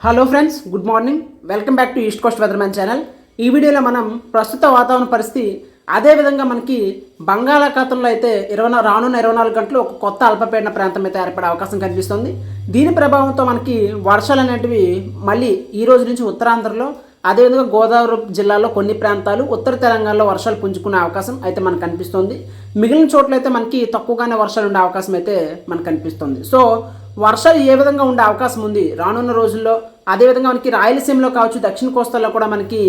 Hello friends good morning welcome back to east coast weatherman channel ఈ వీడియోలో మనం ప్రస్తుత వాతావరణ పరిస్థితి అదేవిధంగా మనకి బంగాళాఖాతంలో అయితే ఇరవై రానున్న ఇరవై నాలుగు గంటలు ఒక కొత్త అల్పపీడన ప్రాంతం అయితే ఏర్పడే అవకాశం కనిపిస్తుంది. దీని ప్రభావంతో మనకి వర్షాలు అనేటివి మళ్ళీ ఈ రోజు నుంచి ఉత్తరాంధ్రలో అదేవిధంగా గోదావరి జిల్లాలో కొన్ని ప్రాంతాలు ఉత్తర తెలంగాణలో వర్షాలు పుంజుకునే అవకాశం అయితే మనకు కనిపిస్తుంది. మిగిలిన చోట్ల అయితే మనకి తక్కువగానే వర్షాలు ఉండే అవకాశం అయితే మనకు కనిపిస్తుంది. సో వర్షాలు ఏ విధంగా ఉండే అవకాశం ఉంది? రానున్న రోజుల్లో అదేవిధంగా మనకి రాయలసీమలో కావచ్చు దక్షిణ కోస్తాలో కూడా మనకి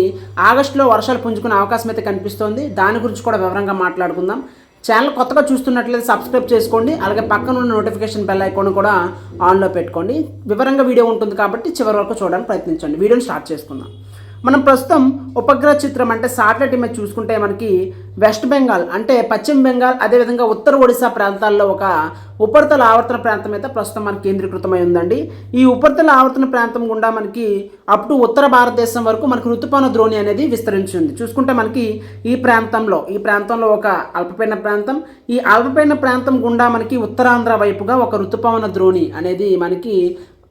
ఆగస్టులో వర్షాలు పుంజుకునే అవకాశం అయితే కనిపిస్తోంది. దాని గురించి కూడా వివరంగా మాట్లాడుకుందాం. ఛానల్ కొత్తగా చూస్తున్నట్లయితే సబ్స్క్రైబ్ చేసుకోండి. అలాగే పక్కన ఉన్న నోటిఫికేషన్ బెల్ ఐకాన్ కూడా ఆన్లో పెట్టుకోండి. వివరంగా వీడియో ఉంటుంది కాబట్టి చివరి వరకు చూడడానికి ప్రయత్నించండి. వీడియోని స్టార్ట్ చేసుకుందాం. మనం ప్రస్తుతం ఉపగ్రహ చిత్రం అంటే సాటిలైట్ ఇమేజ్ చూసుకుంటే మనకి వెస్ట్ బెంగాల్ అంటే పశ్చిమ బెంగాల్ అదేవిధంగా ఉత్తర ఒడిశా ప్రాంతాల్లో ఒక ఉపరితల ఆవర్తన ప్రాంతం అయితే ప్రస్తుతం మనకి కేంద్రీకృతమై ఉందండి. ఈ ఉపరితల ఆవర్తన ప్రాంతం గుండా మనకి అప్ టు ఉత్తర భారతదేశం వరకు మనకి ఋతుపవన ద్రోణి అనేది విస్తరించింది. చూసుకుంటే మనకి ఈ ప్రాంతంలో ఈ ప్రాంతంలో ఒక అల్పపీడన ప్రాంతం ఈ అల్పపీడన ప్రాంతం గుండా మనకి ఉత్తరాంధ్ర వైపుగా ఒక ఋతుపవన ద్రోణి అనేది మనకి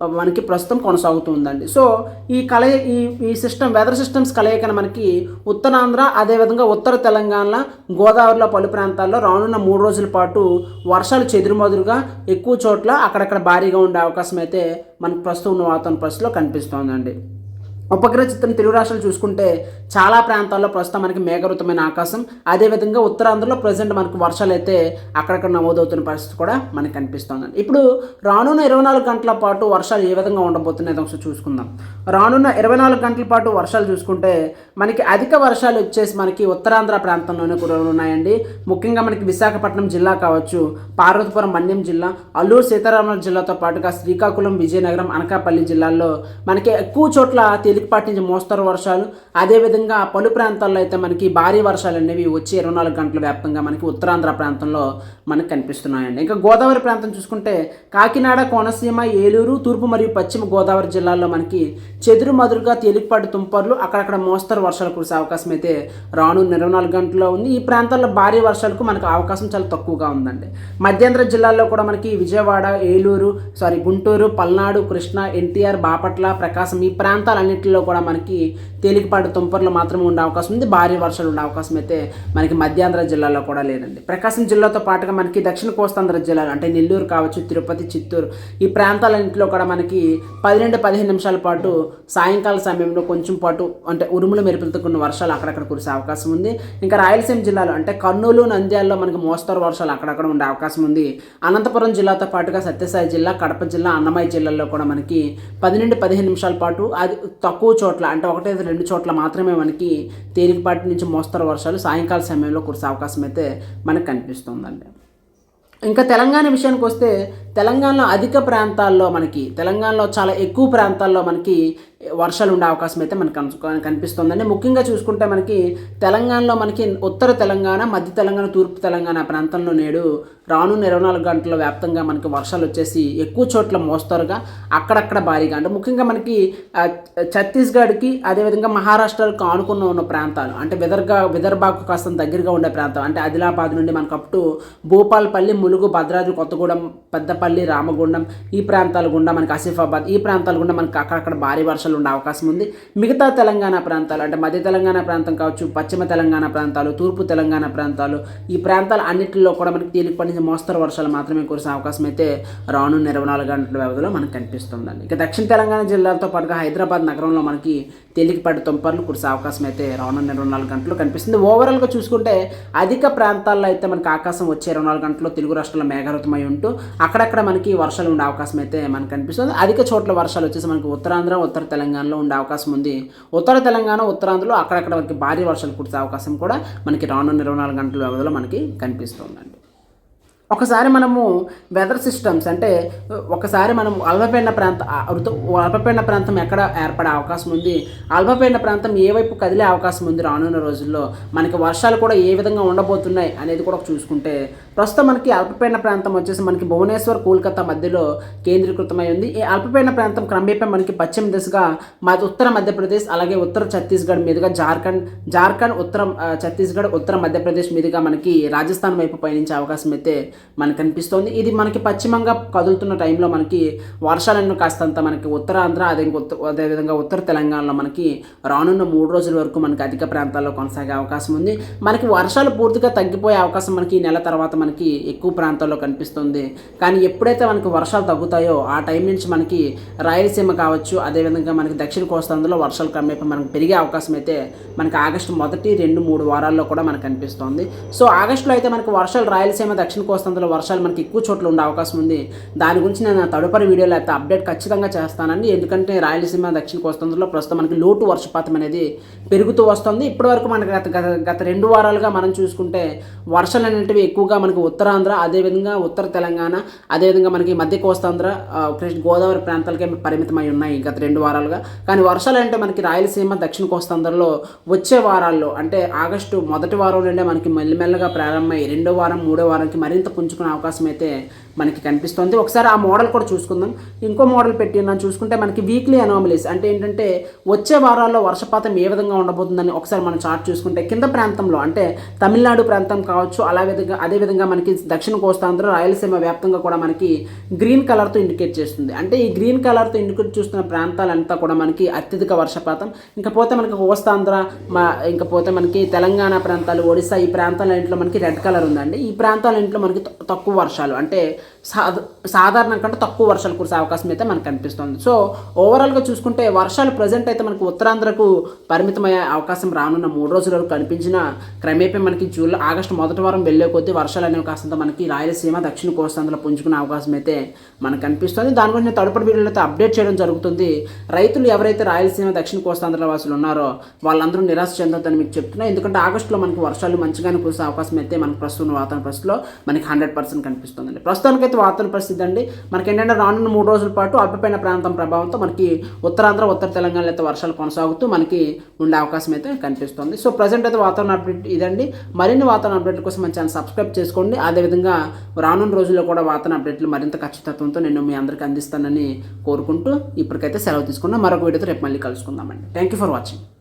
మనకి ప్రస్తుతం కొనసాగుతుందండి. సో ఈ కలయి ఈ ఈ సిస్టమ్ వెదర్ సిస్టమ్స్ కలయికన మనకి ఉత్తరాంధ్ర అదేవిధంగా ఉత్తర తెలంగాణ గోదావరిలో పలు ప్రాంతాల్లో రానున్న మూడు రోజుల పాటు వర్షాలు చెదురుమదురుగా ఎక్కువ చోట్ల అక్కడక్కడ భారీగా ఉండే అవకాశం అయితే మనకు ప్రస్తుతం ఉన్న వాతావరణ పరిస్థితిలో కనిపిస్తోందండి. ఉపగ్రహ చిత్రం తెలుగు రాష్ట్రాలు చూసుకుంటే చాలా ప్రాంతాల్లో ప్రస్తుతం మనకి మేఘవృతమైన ఆకాశం. అదేవిధంగా ఉత్తరాంధ్రలో ప్రజెంట్ మనకు వర్షాలు అయితే అక్కడక్కడ నమోదవుతున్న పరిస్థితి కూడా మనకి కనిపిస్తుంది. ఇప్పుడు రానున్న ఇరవై నాలుగు గంటల పాటు వర్షాలు ఏ విధంగా ఉండబోతున్నాయి ఒకసారి చూసుకుందాం. రానున్న ఇరవై నాలుగు గంటల పాటు వర్షాలు చూసుకుంటే మనకి అధిక వర్షాలు వచ్చేసి మనకి ఉత్తరాంధ్ర ప్రాంతంలోనే కూడా ఉన్నాయండి. ముఖ్యంగా మనకి విశాఖపట్నం జిల్లా కావచ్చు పార్వతీపురం మన్యం జిల్లా అల్లూరు సీతారామరాజు జిల్లాతో పాటుగా శ్రీకాకుళం విజయనగరం అనకాపల్లి జిల్లాల్లో మనకి ఎక్కువ చోట్ల తేలికపాటి నుంచి మోస్తరు వర్షాలు. అదేవిధంగా పలు ప్రాంతాల్లో అయితే మనకి భారీ వర్షాలు అనేవి వచ్చి ఇరవై నాలుగు గంటల వ్యాప్తంగా మనకి ఉత్తరాంధ్ర ప్రాంతంలో మనకు కనిపిస్తున్నాయండి. ఇంకా గోదావరి ప్రాంతం చూసుకుంటే కాకినాడ కోనసీమ ఏలూరు తూర్పు మరియు పశ్చిమ గోదావరి జిల్లాల్లో మనకి చెదురు మదురుగా తేలికపాటి తుంపర్లు అక్కడక్కడ మోస్తరు వర్షాలు కురిసే అవకాశం అయితే రాను ఇరవై నాలుగు గంటల్లో ఉంది. ఈ ప్రాంతాల్లో భారీ వర్షాలకు మనకు అవకాశం చాలా తక్కువగా ఉందండి. మధ్యాంధ్ర జిల్లాల్లో కూడా మనకి విజయవాడ ఏలూరు సారీ గుంటూరు పల్నాడు కృష్ణా ఎన్టీఆర్ బాపట్ల ప్రకాశం ఈ ప్రాంతాలన్నింటిలో కూడా మనకి తేలికపాటి తుంపర్లు మాత్రమే ఉండే అవకాశం ఉంది. భారీ వర్షాలు ఉండే అవకాశం అయితే మనకి మధ్యాంధ్ర జిల్లాలో కూడా లేదండి. ప్రకాశం జిల్లాతో పాటుగా మనకి దక్షిణ కోస్తాంధ్ర జిల్లాలు అంటే నెల్లూరు కావచ్చు తిరుపతి చిత్తూరు ఈ ప్రాంతాలన్నింటిలో కూడా మనకి పది నుండి పదిహేను నిమిషాల పాటు సాయంకాల సమయంలో కొంచెం పాటు అంటే ఉరుములు మెరుపులతో కొన్ని వర్షాలు అక్కడక్కడ కురిసే అవకాశం ఉంది. ఇంకా రాయలసీమ జిల్లాలో అంటే కర్నూలు నంద్యాలలో మనకి మోస్తరు వర్షాలు అక్కడక్కడ ఉండే అవకాశం ఉంది. అనంతపురం జిల్లాతో పాటుగా సత్యసాయి జిల్లా కడప జిల్లా అన్నమయ్య జిల్లాల్లో కూడా మనకి పది నుండి పదిహేను నిమిషాల పాటు అది తక్కువ చోట్ల అంటే ఒకటి రెండు చోట్ల మాత్రమే మనకి తేలికపాటి నుంచి మోస్తరు వర్షాలు సాయంకాల సమయంలో కురిసే అవకాశం అయితే మనకు కనిపిస్తుందండి. ఇంకా తెలంగాణ విషయానికి వస్తే తెలంగాణలో అధిక ప్రాంతాల్లో మనకి తెలంగాణలో చాలా ఎక్కువ ప్రాంతాల్లో మనకి వర్షాలు ఉండే అవకాశం అయితే మనకు కనిపిస్తుందండి. ముఖ్యంగా చూసుకుంటే మనకి తెలంగాణలో మనకి ఉత్తర తెలంగాణ మధ్య తెలంగాణ తూర్పు తెలంగాణ ప్రాంతంలో నేడు రానున్న ఇరవై నాలుగు గంటల వ్యాప్తంగా మనకి వర్షాలు వచ్చేసి ఎక్కువ చోట్ల మోస్తారుగా అక్కడక్కడ భారీగా. అంటే ముఖ్యంగా మనకి ఛత్తీస్గఢ్కి అదేవిధంగా మహారాష్ట్రకు ఆనుకున్న ఉన్న ప్రాంతాలు అంటే విదర్గా విదర్భకు కాస్త దగ్గరగా ఉండే ప్రాంతం అంటే ఆదిలాబాద్ నుండి మనకు అప్ టు భూపాల్పల్లి ములుగు భద్రాద్రి కొత్తగూడెం పెద్దపల్లి రామగుండం ఈ ప్రాంతాల గుండా మనకి ఆసిఫాబాద్ ఈ ప్రాంతాల గుండా మనకి అక్కడక్కడ భారీ వర్షాలు ఉండే అవకాశం ఉంది మిగతా తెలంగాణ ప్రాంతాలు అంటే మధ్య తెలంగాణ ప్రాంతం కావచ్చు పశ్చిమ తెలంగాణ ప్రాంతాలు తూర్పు తెలంగాణ ప్రాంతాలు ఈ ప్రాంతాలు అన్నింటిలో కూడా మనకి తేలికపాటి నుంచి మోస్తరు వర్షాలు మాత్రమే కురిసే అవకాశం అయితే రానున్న ఇరవై నాలుగు గంటల వ్యవధిలో మనకు కనిపిస్తుందండి. ఇక దక్షిణ తెలంగాణ జిల్లాతో పాటుగా హైదరాబాద్ నగరంలో మనకి తేలికపాటి తుంపర్లు కురిసే అవకాశం అయితే రానున్న ఇరవై నాలుగు గంటలు కనిపిస్తుంది. ఓవరాల్గా చూసుకుంటే అధిక ప్రాంతాల్లో అయితే మనకి ఆకాశం వచ్చే ఇరవై నాలుగు గంటల్లో తెలుగు రాష్ట్రాల్లో మేఘావృతమై ఉంటూ అక్కడక్కడ మనకి వర్షాలు ఉండే అవకాశం అయితే మనకు కనిపిస్తుంది. అధిక చోట్ల వర్షాలు వచ్చేసి మనకి ఉత్తరాంధ్ర ఉత్తర తెలంగాణలో ఉండే అవకాశం ఉంది. ఉత్తర తెలంగాణ ఉత్తరాంధ్రలో అక్కడక్కడ మనకి భారీ వర్షాలు కురిసే అవకాశం కూడా మనకి రానున్న ఇరవై నాలుగు గంటల వ్యవధిలో మనకి కనిపిస్తుందండి. ఒకసారి మనము వెదర్ సిస్టమ్స్ అంటే ఒకసారి మనం అల్పపీడన ప్రాంత ఋతు అల్పపీడన ప్రాంతం ఎక్కడ ఏర్పడే అవకాశం ఉంది? అల్పపీడన ప్రాంతం ఏ వైపు కదిలే అవకాశం ఉంది రానున్న రోజుల్లో? మనకి వర్షాలు కూడా ఏ విధంగా ఉండబోతున్నాయి అనేది కూడా చూసుకుంటే ప్రస్తుతం మనకి అల్పపీడన ప్రాంతం వచ్చేసి మనకి భువనేశ్వర్ కోల్కతా మధ్యలో కేంద్రీకృతమై ఉంది. ఈ అల్పపీడన ప్రాంతం క్రమేపీ మనకి పశ్చిమ దిశగా మాది ఉత్తర మధ్యప్రదేశ్ అలాగే ఉత్తర ఛత్తీస్గఢ్ మీదుగా జార్ఖండ్ జార్ఖండ్ ఉత్తర ఛత్తీస్గఢ్ ఉత్తర మధ్యప్రదేశ్ మీదుగా మనకి రాజస్థాన్ వైపు పయనించే అవకాశం అయితే మనకు కనిపిస్తోంది. ఇది మనకి పశ్చిమంగా కదులుతున్న టైంలో మనకి వర్షాలను కాస్తంత మనకి ఉత్తరాంధ్ర అదే అదేవిధంగా ఉత్తర తెలంగాణలో మనకి రానున్న మూడు రోజుల వరకు మనకి అధిక ప్రాంతాల్లో కొనసాగే అవకాశం ఉంది. మనకి వర్షాలు పూర్తిగా తగ్గిపోయే అవకాశం మనకి ఈ నెల తర్వాత మనకి ఎక్కువ ప్రాంతాల్లో కనిపిస్తుంది. కానీ ఎప్పుడైతే మనకి వర్షాలు తగ్గుతాయో ఆ టైం నుంచి మనకి రాయలసీమ కావచ్చు అదేవిధంగా మనకి దక్షిణ కోస్తాంధ్రలో వర్షాలు క్రమేపీ మనకి పెరిగే అవకాశం అయితే మనకి ఆగస్టు మొదటి రెండు మూడు వారాల్లో కూడా మనకు కనిపిస్తుంది. సో ఆగస్టులో అయితే మనకు వర్షాలు రాయలసీమ దక్షిణ కోస్తాంధ్రలో వర్షాలు మనకి ఎక్కువ చోట్ల ఉండే అవకాశం ఉంది. దాని గురించి నేను తదుపరి వీడియోలో అయితే అప్డేట్ ఖచ్చితంగా చేస్తానండి. ఎందుకంటే రాయలసీమ దక్షిణ కోస్తాంధ్రలో ప్రస్తుతం మనకి లోటు వర్షపాతం అనేది పెరుగుతూ వస్తుంది. ఇప్పటివరకు మనకి గత గత గత రెండు వారాలుగా మనం చూసుకుంటే వర్షాలు అనేటివి ఎక్కువగా మనకి ఉత్తరాంధ్ర అదేవిధంగా ఉత్తర తెలంగాణ అదేవిధంగా మనకి మధ్య కోస్తాంధ్ర కృష్ణ గోదావరి ప్రాంతాలకే పరిమితమై ఉన్నాయి గత రెండు వారాలుగా. కానీ వర్షాలు అంటే మనకి రాయలసీమ దక్షిణ కోస్తాంధ్రలో వచ్చే వారాల్లో అంటే ఆగస్టు మొదటి వారం నుండే మనకి మెల్లమెల్లగా ప్రారంభమై రెండో వారం మూడో వారానికి మరింత పుంజుకునే అవకాశం అయితే మనకి కనిపిస్తుంది. ఒకసారి ఆ మోడల్ కూడా చూసుకుందాం. ఇంకో మోడల్ పెట్టి మనం చూసుకుంటే మనకి వీక్లీ అనామలీస్ అంటే ఏంటంటే వచ్చే వారాల్లో వర్షపాతం ఏ విధంగా ఉండబోతుందని ఒకసారి మనం చార్ట్ చూసుకుంటే కింద ప్రాంతంలో అంటే తమిళనాడు ప్రాంతం కావచ్చు అలా విధంగా అదేవిధంగా మనకి దక్షిణ కోస్తాంధ్ర రాయలసీమ వ్యాప్తంగా కూడా మనకి గ్రీన్ కలర్తో ఇండికేట్ చేస్తుంది. అంటే ఈ గ్రీన్ కలర్తో ఇండికేట్ చూస్తున్న ప్రాంతాలంతా కూడా మనకి అత్యధిక వర్షపాతం. ఇంకా పోతే మనకి కోస్తాంధ్ర మా ఇంకా పోతే మనకి తెలంగాణ ప్రాంతాలు ఒడిశా ఈ ప్రాంతాలన్నింటిలో మనకి రెడ్ కలర్ ఉందండి. ఈ ప్రాంతాలన్నింటిలో మనకి తక్కువ వర్షాలు. అంటే సాధారణ కంటే తక్కువ వర్షాలు కురిసే అవకాశం అయితే మనకు కనిపిస్తుంది. సో ఓవరాల్గా చూసుకుంటే వర్షాలు ప్రజెంట్ అయితే మనకి ఉత్తరాంధ్రకు పరిమితమయ్యే అవకాశం రానున్న మూడు రోజుల వరకు కనిపించిన క్రమేపీ మనకి జూలై ఆగస్టు మొదటి వారం వెళ్ళే కొద్దీ వర్షాలు అనేవి కాస్తంత మనకి రాయలసీమ దక్షిణ కోస్తాంధ్రలో పుంజుకునే అవకాశం అయితే మనకు కనిపిస్తుంది. దాని గురించి నేను తదుపరి వీడియోలో అయితే అప్డేట్ చేయడం జరుగుతుంది. రైతులు ఎవరైతే రాయలసీమ దక్షిణ కోస్తాంధ్ర వాసులు ఉన్నారో వాళ్ళందరూ నిరాశ చెందొద్దని మీకు చెప్తున్నా. ఎందుకంటే ఆగస్టులో మనకి వర్షాలు మంచిగానే కురిసే అవకాశం అయితే మనకు ప్రస్తుతం వాతావరణ పరిస్థితిలో మనకి హండ్రెడ్ పర్సెంట్ కనిపిస్తుందండి. ప్రస్తుతానికైతే వాతావరణ పరిస్థితి అండి. మనకి ఏంటంటే రానున్న మూడు రోజుల పాటు అల్పపీడన ప్రాంతం ప్రభావంతో మనకి ఉత్తరాంధ్ర ఉత్తర తెలంగాణలో అయితే వర్షాలు కొనసాగుతూ మనకి ఉండే అవకాశం అయితే కనిపిస్తుంది. సో ప్రజెంట్ అయితే వాతావరణ అప్డేట్ ఇదండి. మరిన్ని వాతావరణ అప్డేట్ల కోసం మన ఛానల్ సబ్స్క్రైబ్ చేసుకోండి. అదేవిధంగా రానున్న రోజుల్లో కూడా వాతావరణ అప్డేట్లు మరింత ఖచ్చితత్వంతో నేను మీ అందరికీ అందిస్తానని కోరుకుంటూ ఇప్పటికైతే సెలవు తీసుకున్నా మరొక వీడియోతో రేపు మళ్ళీ కలుసుకుందామండి. Thank you for watching